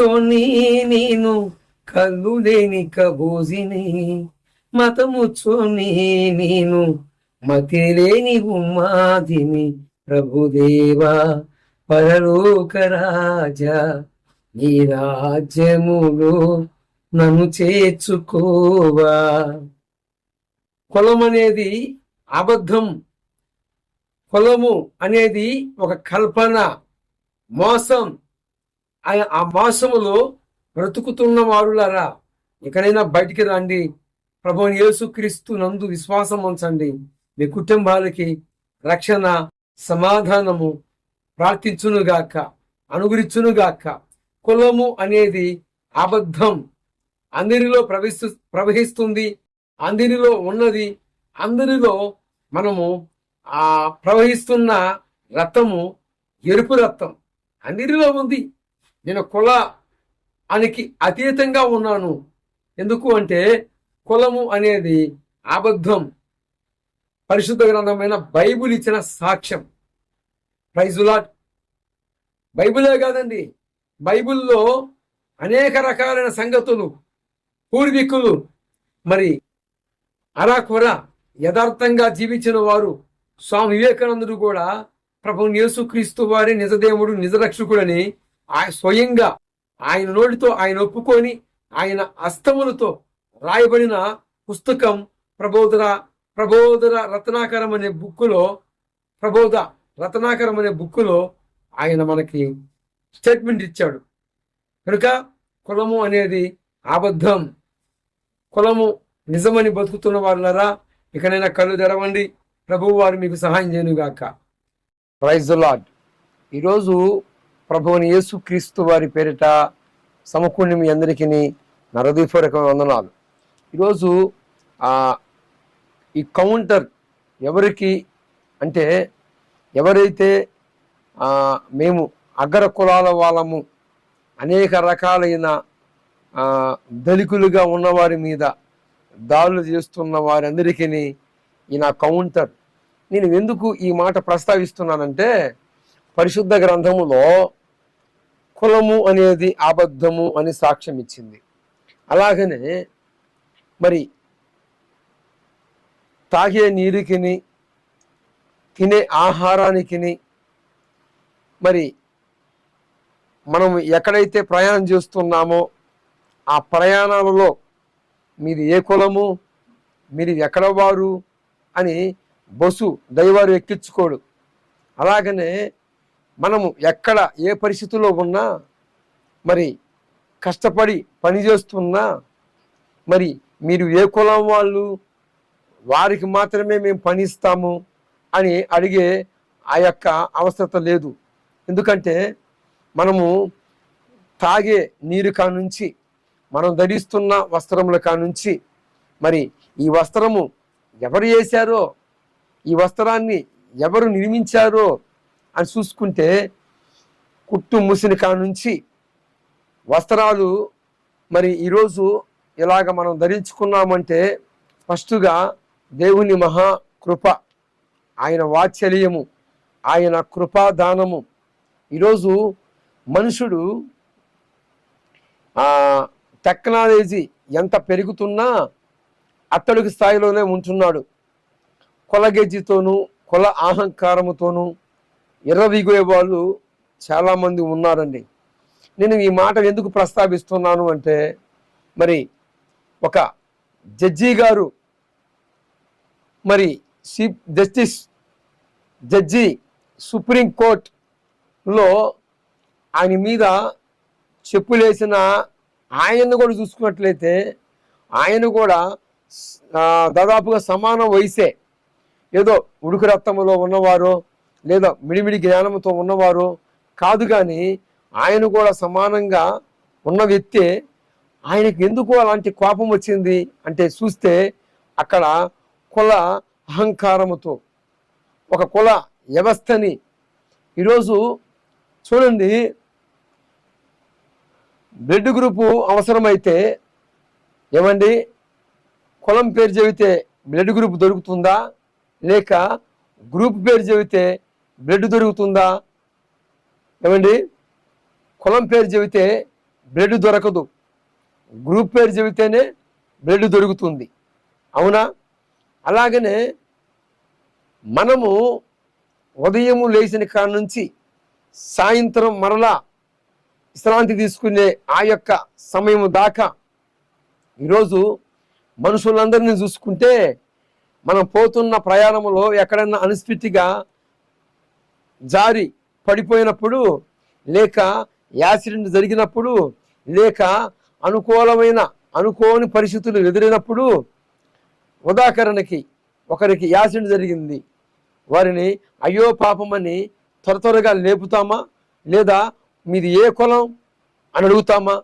మతముచ్చోని నేను కళ్ళు లేని కబోజిని మతముచ్చోని నేను మతి లేని ఉమ్మాదిని. ప్రభుదేవా పరలోక రాజా నీ రాజ్యములో నన్ను చేర్చుకోవా. కులం అనేది అబద్ధం. కులము అనేది ఒక కల్పన మోసం. ఆ- ఆ మాసములో బ్రతుకుతున్న వారులారా ఎక్కడైనా బయటికి రండి. ప్రభు యేసుక్రీస్తు నందు విశ్వాసం ఉంచండి. మీ కుటుంబాలకి రక్షణ సమాధానము ప్రార్థించునుగాక అనుగురించునుగాక కులము అనేది అబద్ధం. అందరిలో ప్రవహిస్తు ప్రవహిస్తుంది. అందరిలో ఉన్నది. అందరిలో మనము ఆ ప్రవహిస్తున్న రక్తము ఎరుపు రక్తం. అందరిలో ఉంది. నేను కుల అనికి అతీతంగా ఉన్నాను. ఎందుకు అంటే కులము అనేది అబద్ధం. పరిశుద్ధ గ్రంథమైన బైబిల్ ఇచ్చిన సాక్ష్యం. ప్రైజులాట్ బైబిలే కాదండి. బైబిల్లో అనేక రకాలైన సంగతులు పూర్వీకులు మరి అరాకొర యథార్థంగా జీవించిన వారు స్వామి వివేకానందుడు కూడా ప్రభు యేసుక్రీస్తు వారి నిజదేవుడు నిజరక్షకుడని స్వయంగా ఆయన నోటితో ఆయన ఒప్పుకొని ఆయన అస్తములతో రాయబడిన పుస్తకం ప్రబోధర ప్రబోధర రత్నాకరం అనే బుక్కులో ప్రబోధ రత్నాకరం అనే బుక్కులో ఆయన మనకి స్టేట్మెంట్ ఇచ్చాడు. కనుక కులము అనేది అబద్ధం. కులము నిజమని బతుకుతున్న వాళ్ళరా ఇకనైనా కళ్ళు తెరవండి. ప్రభువు వారు మీకు సహాయం చేయనుగాక. ప్రైజ్ లాడ్ ఈరోజు ప్రభువుని యేసు క్రీస్తు వారి పేరిట సమకూడిన మీ అందరికీ నా వందనాలు. ఈరోజు ఈ కౌంటర్ ఎవరికి అంటే ఎవరైతే మేము అగ్ర కులాల వాళ్ళము అనేక రకాలైన దళికులుగా ఉన్నవారి మీద దాడులు చేస్తున్న వారందరికీ ఈ నా కౌంటర్. నేను ఎందుకు ఈ మాట ప్రస్తావిస్తున్నానంటే పరిశుద్ధ గ్రంథములో కులము అనేది అబద్ధము అని సాక్ష్యం ఇచ్చింది అలాగనే మరి తాగే నీరుకిని తినే ఆహారానికిని మరి మనం ఎక్కడైతే ప్రయాణం చేస్తున్నామో ఆ ప్రయాణాలలో మీది ఏ కులము మీరు ఎక్కడ వారు అని బస్సు దైవారు ఎక్కించుకోడు. అలాగనే మనము ఎక్కడ ఏ పరిస్థితుల్లో ఉన్నా మరి కష్టపడి పనిచేస్తున్నా మరి మీరు ఏ కులం వాళ్ళు వారికి మాత్రమే మేము పనిస్తాము అని అడిగే ఆ యొక్క అవసరత లేదు. ఎందుకంటే మనము తాగే నీరు కానుంచి మనం ధరిస్తున్న వస్త్రముల కానుంచి మరి ఈ వస్త్రము ఎవరు చేశారో ఈ వస్త్రాన్ని ఎవరు నిర్మించారో అని చూసుకుంటే కుట్టు ముసిన కానుంచి వస్త్రాలు మరి ఈరోజు ఇలాగ మనం ధరించుకున్నామంటే ఫస్ట్గా దేవుని మహా కృప ఆయన వాత్సల్యము ఆయన కృపాదానము. ఈరోజు మనుషుడు టెక్నాలజీ ఎంత పెరుగుతున్నా అత్తడికి స్థాయిలోనే ఉంటున్నాడు. కుల గెజ్జితోనూ కుల అహంకారముతోనూ ఎర్రవిగోయే వాళ్ళు చాలామంది ఉన్నారండి. నేను ఈ మాట ఎందుకు ప్రస్తావిస్తున్నాను అంటే మరి ఒక జడ్జి గారు మరి చీఫ్ జస్టిస్ జడ్జి సుప్రీం కోర్టులో ఆయన మీద చెప్పులేసిన ఆయన్ని కూడా చూసుకున్నట్లయితే ఆయన కూడా దాదాపుగా సమాన వయసే. ఏదో ఉడుకు రక్తంలో ఉన్నవారు లేదా మిడిమిడి జ్ఞానంతో ఉన్నవారు కాదు కానీ ఆయన కూడా సమానంగా ఉన్న వ్యక్తే ఆయనకు ఎందుకు అలాంటి కోపం వచ్చింది అంటే చూస్తే అక్కడ కుల అహంకారముతో ఒక కుల వ్యవస్థని. ఈరోజు చూడండి బ్లడ్ గ్రూపు అవసరమైతే ఏమండి కులం పేరు చెబితే బ్లడ్ గ్రూప్ దొరుకుతుందా? లేక గ్రూప్ పేరు చెబితే బ్లడ్ దొరుకుతుందా? ఏమండి? కులం పేరు చెబితే బ్లడ్ దొరకదు. గ్రూప్ పేరు చెబితేనే బ్లడ్ దొరుకుతుంది. అవునా? అలాగనే మనము ఉదయము లేచిన కాడ నుంచి సాయంత్రం మరలా విశ్రాంతి తీసుకునే ఆ యొక్క సమయం దాకా ఈరోజు మనుషులందరినీ చూసుకుంటే మనం పోతున్న ప్రయాణంలో ఎక్కడైనా అనిస్ఫితిగా జారి పడిపోయినప్పుడు లేక యాక్సిడెంట్ జరిగినప్పుడు లేక అనుకూలమైన అనుకోని పరిస్థితులు ఎదురైనప్పుడు ఉదాహరణకి ఒకరికి యాక్సిడెంట్ జరిగింది. వారిని అయ్యో పాపమని త్వర త్వరగా లేపుతామా? లేదా మీది ఏ కులం? అని అడుగుతామా?